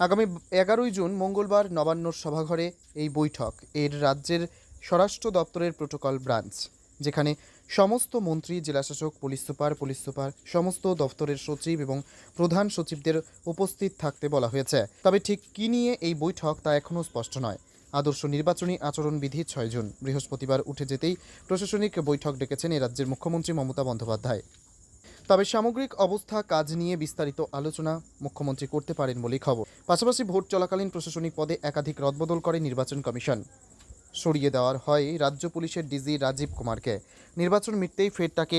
আগামী এগারোই জুন মঙ্গলবার নবান্নর সভাঘরে এই বৈঠক। এর রাজ্যের স্বরাষ্ট্র দপ্তরের প্রোটোকল ব্রাঞ্চ, যেখানে সমস্ত মন্ত্রী, জেলাশাসক, পুলিশ সুপার পুলিশ সুপার, সমস্ত দপ্তরের সচিব এবং প্রধান সচিবদের উপস্থিত থাকতে বলা হয়েছে। তবে ঠিক কী নিয়ে এই বৈঠক তা এখনও স্পষ্ট নয়। আদর্শ নির্বাচনী আচরণবিধি ছয় জুন, বৃহস্পতিবার উঠে যেতেই প্রশাসনিক বৈঠক ডেকেছেন এ রাজ্যের মুখ্যমন্ত্রী মমতা বন্দ্যোপাধ্যায়। তবে সামগ্রিক অবস্থা, কাজ নিয়ে বিস্তারিত আলোচনা মুখ্যমন্ত্রী করতে পারেন বলেই খবর। পাশাপাশি ভোট চলাকালীন প্রশাসনিক পদে একাধিক রদবদল করে নির্বাচন কমিশন। সরিয়ে দেওয়ার হয় রাজ্য পুলিশের ডিজি রাজীব কুমারকে। নির্বাচন মিটতেই ফের তাকে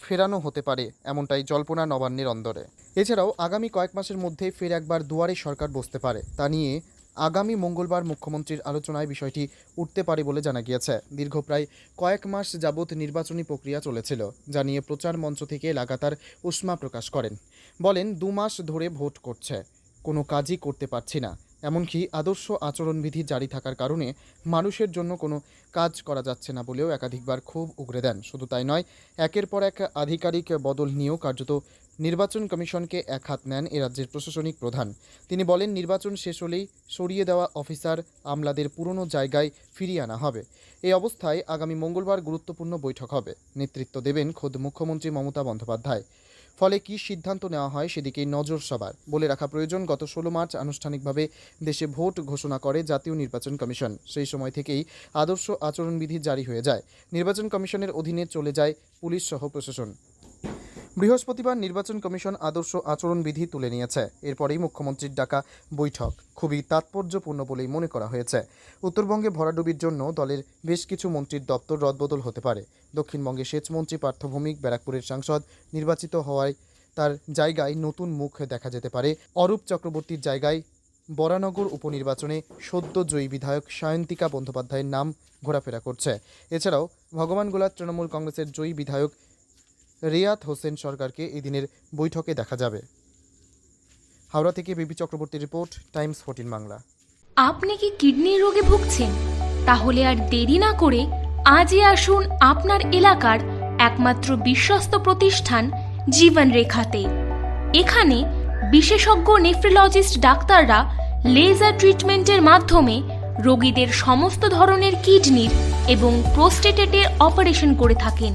ফেরানো হতে পারে এমনটাই জল্পনা নবান্নের অন্দরে। এছাড়াও আগামী কয়েক মাসের মধ্যে ফের একবার দুয়ারে সরকার বসতে পারে। তা নিয়ে আগামী মঙ্গলবার মুখ্যমন্ত্রীর আলোচনায় বিষয়টি উঠতে পারে বলে জানা গিয়েছে। দীর্ঘ প্রায় কয়েক মাস যাবৎ নির্বাচনী প্রক্রিয়া চলেছিল, যা নিয়ে প্রচার মঞ্চ থেকে লাগাতার উষ্মা প্রকাশ করেন। বলেন, দু মাস ধরে ভোট করছে। কোনো কাজই করতে পারছি না। এমনকি আদর্শ আচরণবিধি জারি থাকার কারণে মানুষের জন্য কোনো কাজ করা যাচ্ছে না বলেও একাধিকবার ক্ষোভ উগরে দেন। শুধু তাই নয়, একের পর এক আধিকারিক বদল নিয়েও কার্যত নির্বাচন কমিশনকে এক হাত নেন এ রাজ্যের প্রশাসনিক প্রধান। তিনি বলেন, নির্বাচন শেষ হলেই সরিয়ে দেওয়া অফিসার আমলাদের পুরনো জায়গায় ফিরিয়ে আনা হবে। এই অবস্থায় আগামী মঙ্গলবার গুরুত্বপূর্ণ বৈঠক হবে। নেতৃত্ব দেবেন খোদ মুখ্যমন্ত্রী মমতা বন্দ্যোপাধ্যায়। ফলে কী সিদ্ধান্ত নেওয়া হয় সেদিকেই নজর সবার বলে রাখা প্রয়োজন। গত ষোলো মার্চ আনুষ্ঠানিকভাবে দেশে ভোট ঘোষণা করে জাতীয় নির্বাচন কমিশন। সেই সময় থেকেই আদর্শ আচরণবিধি জারি হয়ে যায়। নির্বাচন কমিশনের অধীনে চলে যায় পুলিশ সহ প্রশাসন। বৃহস্পতিবার নির্বাচন কমিশন আদর্শ আচরণবিধি তুলে নিয়েছে। এরপরেই মুখ্যমন্ত্রীর ডাকা বৈঠক। খুবই তাৎপর্যপূর্ণ বলেই মনে করা হয়েছে। উত্তরবঙ্গে ভরাডুবির জন্য দলের বেশ কিছু মন্ত্রীর দপ্তর রদবদল হতে পারে। দক্ষিণবঙ্গে সেচমন্ত্রী পার্থভৌমিক, ব্যারাকপুরের সাংসদ নির্বাচিত হওয়ায় তার জায়গায় নতুন মুখ দেখা যেতে পারে। অরূপ চক্রবর্তীর জায়গায় বরানগর উপনির্বাচনে সদ্য জয়ী বিধায়ক সায়ন্তিকা বন্দ্যোপাধ্যায়ের নাম ঘোরাফেরা করছে। এছাড়াও ভগবান গোলার তৃণমূল কংগ্রেসের জয়ী বিধায়ক রিয়াত হোসেন সরকারকে এই দিনের বৈঠকে দেখা যাবে। হাওড়া থেকে BP Chakraborty report, Times fourteen Bangla. আপনি কি কিডনির রোগে ভুগছেন? তাহলে আর দেরি না করে আজই আসুন আপনার এলাকার একমাত্র বিশ্বস্ত প্রতিষ্ঠান জীবন রেখাতে এখানে বিশেষজ্ঞ নেফ্রোলজিস্ট ডাক্তাররা লেজার ট্রিটমেন্টের মাধ্যমে রোগীদের সমস্ত ধরনের কিডনির এবং প্রোস্টেটেটের অপারেশন করে থাকেন।